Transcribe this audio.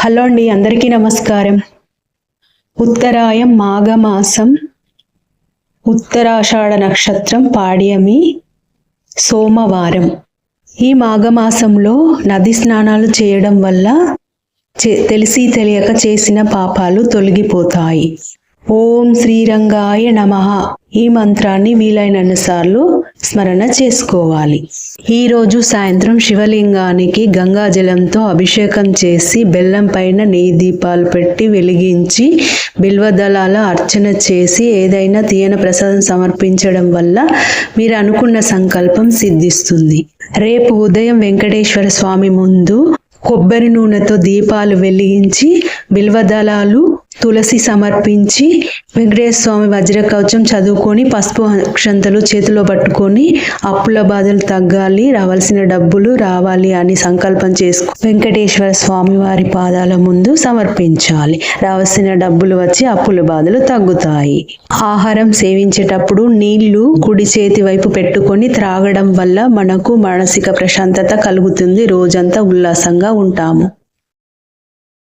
Hello అండి అందరికీ నమస్కారం. ఉత్తరాయం మాఘమాసం ఉత్తరాషాఢ నక్షత్రం పాడ్యమి సోమవారం. ఈ మాఘమాసంలో నది స్నానాలు చేయడం వల్ల తెలిసి తెలియక చేసిన పాపాలు తొలగిపోతాయి. ఓం శ్రీరంగాయ నమః ఈ మంత్రాన్ని వీలైనన్నిసార్లు స్మరణ చేసుకోవాలి. ఈరోజు సాయంత్రం శివలింగానికి గంగాజలంతో అభిషేకం చేసి బెల్లం పైన నెయ్యి దీపాలు పెట్టి వెలిగించి బిల్వదళాల అర్చన చేసి ఏదైనా తీయన ప్రసాదం సమర్పించడం వల్ల మీరు అనుకున్న సంకల్పం సిద్ధిస్తుంది. రేపు ఉదయం వెంకటేశ్వర స్వామి ముందు కొబ్బరి నూనెతో దీపాలు వెలిగించి బిల్వదళాలు తులసి సమర్పించి వెంకటేశ్వర స్వామి వజ్ర కవచం చదువుకొని పసుపు అక్షంతలు చేతిలో పట్టుకొని అప్పుల బాధలు తగ్గాలి రావాల్సిన డబ్బులు రావాలి అని సంకల్పం చేసుకు. వెంకటేశ్వర స్వామి వారి పాదాల ముందు సమర్పించాలి. రావాల్సిన డబ్బులు వచ్చి అప్పుల బాధలు తగ్గుతాయి. ఆహారం సేవించేటప్పుడు నీళ్ళు కుడి చేతి వైపు పెట్టుకొని త్రాగడం వల్ల మనకు మానసిక ప్రశాంతత కలుగుతుంది. రోజంతా ఉల్లాసంగా ఉంటాము.